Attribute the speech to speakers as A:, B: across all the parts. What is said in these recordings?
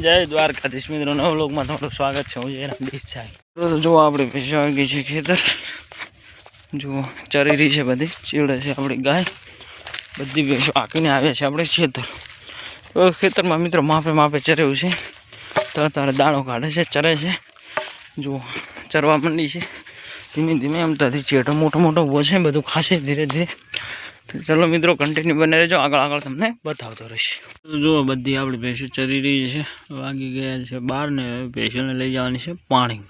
A: જય દ્વારકાધીશ મિત્રો, નવ લોકમાં તમારું સ્વાગત છે. હું જયરામ દેસાઈ. તો જો આપણે ભેંસો વાગી છે ખેતર. જુઓ, ચરી રહી છે બધી, ચીવડે છે આપણી ગાય. બધી ભેંસો આંકીને આવ્યા છે આપણે ખેતર. તો ખેતરમાં મિત્રો માપે માપે ચરેવું છે. તો તારે દાણો કાઢે છે, ચરે છે. જુઓ, ચરવા માંડી છે. ધીમે ધીમે એમ ત્યાંથી ચેટો મોટો મોટો ઊભો છે, બધું ખાશે ધીરે ધીરે. ચલો મિત્રો કન્ટિન્યુ બને રહેજો. આગળ આગળ તમને બતાવતો રહીશ. જુઓ બધી આપણી ભેંસો ચરી રહી છે. વાગી ગયા છે બહારને ભેંસોને લઈ જવાની છે પાણી.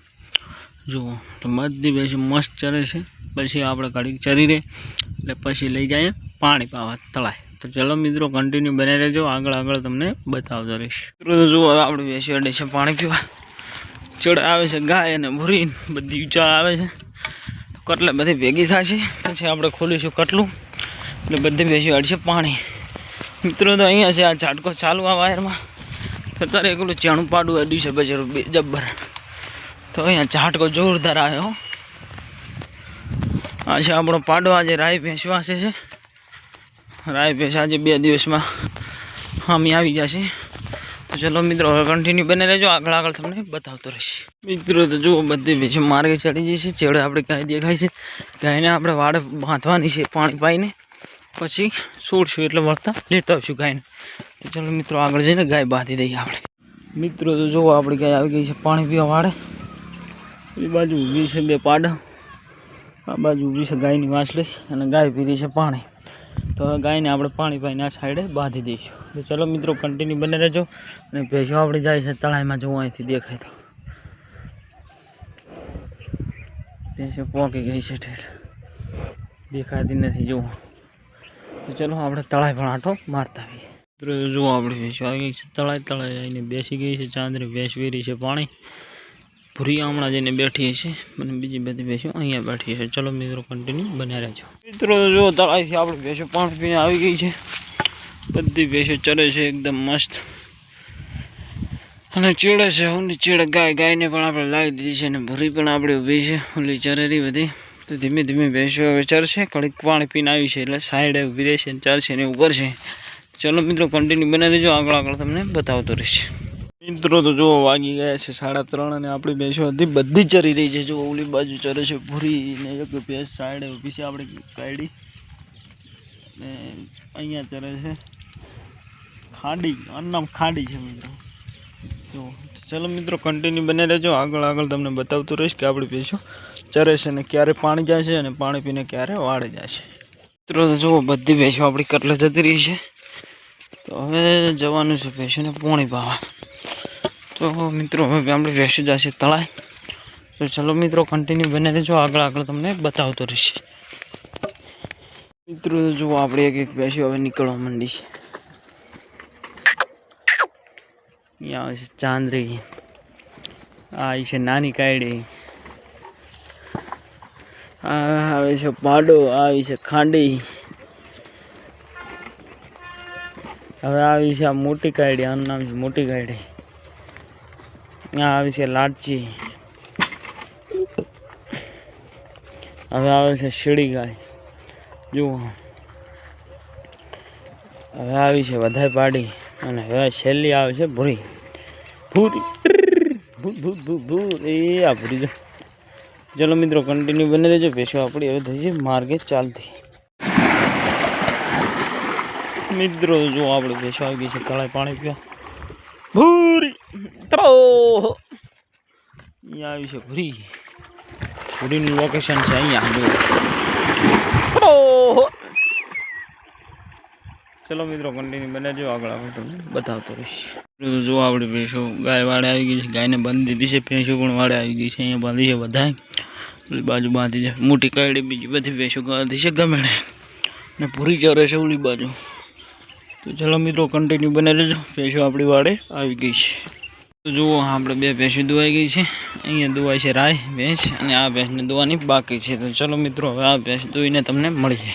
A: જુઓ, તો બધી ભેંસો મસ્ત ચરે છે. પછી આપણે ઘડીક ચરી રહે. એટલે પછી લઈ જઈએ પાણી પાવા તળાય. તો ચલો મિત્રો કન્ટિન્યુ બને રહેજો. આગળ આગળ તમને બતાવતો રહીશ. મિત્રો જુઓ આપણી ભેંસો અડે છે પાણી પીવા. ચડ આવે છે, ગાય અને ભૂરી બધી ઉચાળ આવે છે. કટલે બધી ભેગી થાય છે. પછી આપણે ખોલીશું કટલું. એટલે બધી બેસી અડશે પાણી. મિત્રો તો અહીંયા છે આ ઝાટકો ચાલુ આ વાયરમાં. તો અત્યારે એકલું ચેણું પાડું અડ્યું છે બજાર બે જબ્બર. તો અહીંયા ઝાટકો જોરદાર આવ્યો આ છે આપણો પાડો, આજે રાય ભેંસ છે. રાય ભેંસ આજે બે દિવસમાં હામી આવી જશે તો ચલો મિત્રો, હવે કન્ટિન્યુ બને રહેજો. આગળ આગળ તમને બતાવતો રહીશ. મિત્રો તો જુઓ, બધી ભેંસો માર્ગે ચડી જશે ચેડે આપણે ગાય દેખાય છે. ગાયને આપણે વાડે બાંધવાની છે, પાણી પાઈને. પછી છોડશું એટલે વળતા લેતા આવીશું ગાયને. તો ચલો મિત્રો, આગળ જઈને ગાય બાંધી દઈએ આપણે. મિત્રો, તો જુઓ આપણી ગાય આવી ગઈ છે પાણી પીવા વાળે. એ બાજુ ઊભી છે બે પાડા. આ બાજુ ઊભી છે ગાયની વાંસળી અને ગાય પીરી છે પાણી. તો હવે ગાયને આપણે પાણી પાઈને આ સાઈડે બાંધી દઈશું. તો ચલો મિત્રો કન્ટિન્યુ બને રહેજો. અને ભેંસો આપણી જાય છે તળાઈમાં જોવા અહીંથી દેખાય તો. ભેંસો પહોંચી ગઈ છે ઠેઠ. દેખાતી નથી, જુઓ. તો ચલો આપણે તળાઈ પણ આટો મારતા આવીએ. મિત્રો જુઓ આપણે ભેંસો આવી ગઈ છે. તળાઈ તળાઈ આવીને બેસી ગઈ છે. ચાંદરી ભેંસ વેરી છે પાણી. ભૂરી હમણાં જઈને બેઠી છે અને બીજી બધી ભેંસો અહીંયા બેઠી છે ચલો મિત્રો કન્ટિન્યુ બન્યા રહેજો. મિત્રો જો તળાઈથી આપણે ભેંસો પાણી પીને આવી ગઈ છે. બધી ભેંસો ચરે છે. એકદમ મસ્ત. અને ચીડે છે. ઓલી ચેડે ગાય, ગાયને પણ આપણે લાવી દીધી છે. અને ભૂરી પણ આપણે ઊભી છે. ઓલી ચરેરી બધી. તો ધીમે ધીમે ભેંસો હવે ચરશે કડીક પાણી પીને આવી છે. એટલે સાઈડે ઊભી રહેશે ને ચરશે ને એવું કરશે. ચલો મિત્રો કન્ટિન્યુ બનાવી દેજો. આગળ આગળ તમને બતાવતો રહીશ. મિત્રો તો જુઓ, વાગી ગયા છે સાડા ત્રણ અને આપણી ભેંસો હતી બધી ચરી રહી છે. જો ઓલી બાજુ ચરે છે ભૂરી ને એક ભેંસ સાઈડે ઊભી છે. આપણે કાઢી ને અહીંયા ચરે છે. ખાડી, અન્નામ નામ ખાડી છે મિત્રો. જો ચલો મિત્રો કન્ટિન્યુ બને રહેજો આગળ આગળ તમને બતાવતો રહીશ કે આપણી ભેંસો ચરે છે ને ક્યારે પાણી જાય છે અને પાણી પીને ક્યારે વાળે જાય છે. મિત્રો જુઓ, બધી ભેંસો આપણી કટલે જતી રહી છે. તો હવે જવાનું છે ભેંસોને પોણી પાવા. તો મિત્રો, હવે આપણે ભેંસો જશે તળાય. તો ચલો મિત્રો કન્ટિન્યુ બને રહેજો. આગળ આગળ તમને બતાવતો રહીશ. મિત્રો જુઓ, આપણે એક એક ભેંસો હવે નીકળવા માંડી છે. અહીંયા આવે છે ચાંદરી. આ છે નાની કાયડી. આ આવે છે પાડો આવી છે ખાંડી. હવે આવી છે આ મોટી કાયડી આનું નામ છે મોટી કાયડી આ આવી છે લાડચી. હવે આવે છે શીડી ગાય. જુઓ. હવે આવી છે વધારે પાડી. અને હવે છેલ્લી આવે છે ભૂરી. ભૂરી. ભૂ ભૂ ભૂ ભૂ એ આ ભૂરી ચલો મિત્રો કન્ટિન્યુ બને રહેજો. પેશો આપણી હવે થઈ છે માર્ગે ચાલતી. મિત્રો, જો આપણે પેશો આવી ગઈ છે તળાઈ પાણી પીવા. ભૂરી તો અહીંયા આવી છે ભૂરી. ભૂરીનું લોકેશન છે અહીંયા ચલો મિત્રો કન્ટિન્યુ બને જો આગળ આગળ તમને બતાવતો રહીશ. જો આપણી ભેંસો ગાય વાડે આવી ગઈ છે. ગાયને બાંધી દીધી છે. ભેંસો પણ વાડે આવી ગઈ છે. અહીંયા બાંધી છે ઓલી બાજુ બાંધી છે. મોટી કાયડી બીજી બધી ભેંસો બાંધી છે ગમે ને. પૂરી ચરે છે ઓલી બાજુ. તો ચલો મિત્રો કન્ટિન્યુ બને લેજો ભેંસો આપણી વાડે આવી ગઈ છે. તો જુઓ, આપણે બે ભેંસો દોવાઈ ગઈ છે. અહીંયા દોવાય છે રાય, ભેંસ અને આ ભેંસને દોવાની બાકી છે. તો ચલો મિત્રો, હવે આ ભેંસ દોઈને તમને મળીએ.